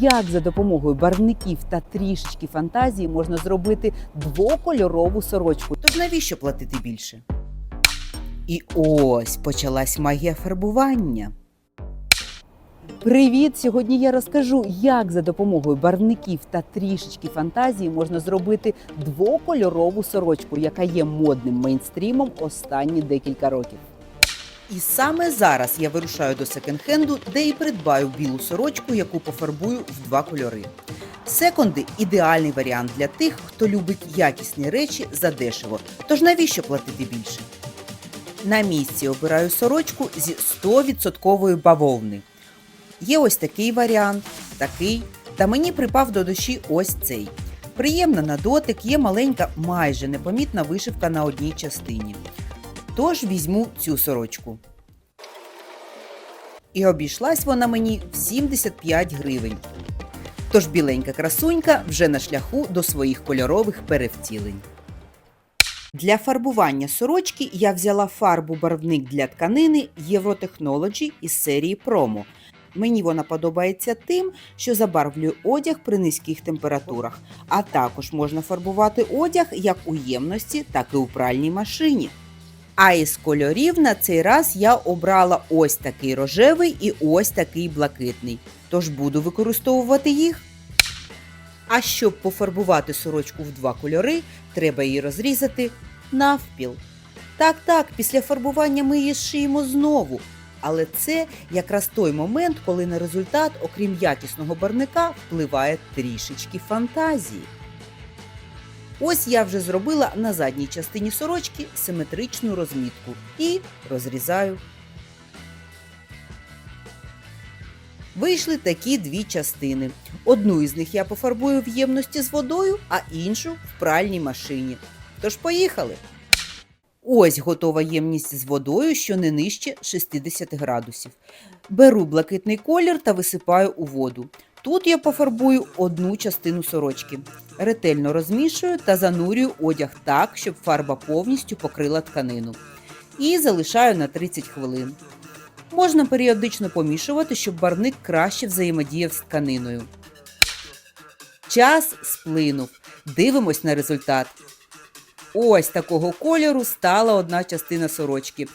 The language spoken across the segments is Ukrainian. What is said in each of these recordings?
Як за допомогою барвників та трішечки фантазії можна зробити двокольорову сорочку? Тож навіщо платити більше? І ось почалась магія фарбування. Привіт! Сьогодні я розкажу, як за допомогою барвників та трішечки фантазії можна зробити двокольорову сорочку, яка є модним мейнстрімом останні декілька років. І саме зараз я вирушаю до секонд-хенду, де і придбаю білу сорочку, яку пофарбую в два кольори. Секонди ідеальний варіант для тих, хто любить якісні речі за дешево. Тож навіщо платити більше? На місці обираю сорочку зі 100% бавовни. Є ось такий варіант, такий, та мені припав до душі ось цей. Приємна на дотик, є маленька, майже непомітна вишивка на одній частині. Тож візьму цю сорочку. І обійшлась вона мені в 75 гривень. Тож біленька красунька вже на шляху до своїх кольорових перевтілень. Для фарбування сорочки я взяла фарбу барвник для тканини Євротехнологі із серії Promo. Мені вона подобається тим, що забарвлює одяг при низьких температурах, а також можна фарбувати одяг як у ємності, так і у пральній машині. А із кольорів на цей раз я обрала ось такий рожевий і ось такий блакитний. Тож буду використовувати їх. А щоб пофарбувати сорочку в два кольори, треба її розрізати навпіл. Так, так, після фарбування ми її зшиємо знову. Але це якраз той момент, коли на результат, окрім якісного барника, впливає трішечки фантазії. Ось я вже зробила на задній частині сорочки симетричну розмітку і розрізаю. Вийшли такі дві частини. Одну із них я пофарбую в ємності з водою, а іншу в пральній машині. Тож поїхали! Ось готова ємність з водою, що не нижче 60 градусів. Беру блакитний колір та висипаю у воду. Тут я пофарбую одну частину сорочки. Ретельно розмішую та занурюю одяг так, щоб фарба повністю покрила тканину. І залишаю на 30 хвилин. Можна періодично помішувати, щоб барвник краще взаємодіяв з тканиною. Час сплинув. Дивимось на результат. Ось такого кольору стала одна частина сорочки.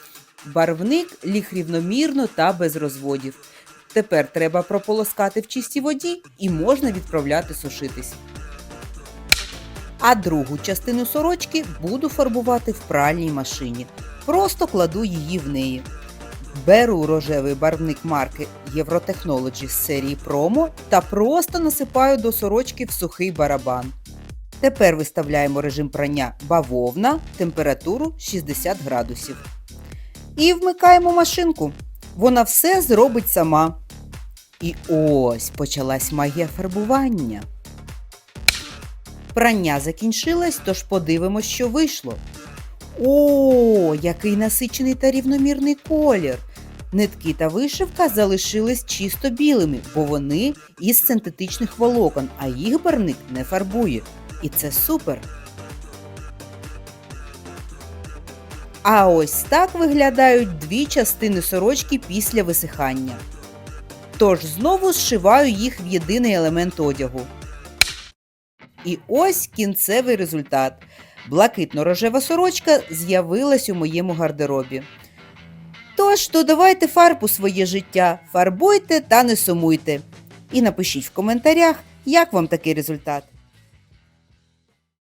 Барвник ліг рівномірно та без розводів. Тепер треба прополоскати в чистій воді і можна відправляти сушитись. А другу частину сорочки буду фарбувати в пральній машині. Просто кладу її в неї. Беру рожевий барвник марки Євротехнологі з серії Promo та просто насипаю до сорочки в сухий барабан. Тепер виставляємо режим прання бавовна, температуру 60 градусів. І вмикаємо машинку. Вона все зробить сама. І ось почалась магія фарбування. Прання закінчилось, тож подивимось, що вийшло. О, який насичений та рівномірний колір! Нитки та вишивка залишились чисто білими, бо вони із синтетичних волокон, а їх барвник не фарбує. І це супер. А ось так виглядають дві частини сорочки після висихання. Тож знову зшиваю їх в єдиний елемент одягу. І ось кінцевий результат. Блакитно-рожева сорочка з'явилась у моєму гардеробі. Тож, додавайте фарб у своє життя, фарбуйте та не сумуйте. І напишіть в коментарях, як вам такий результат.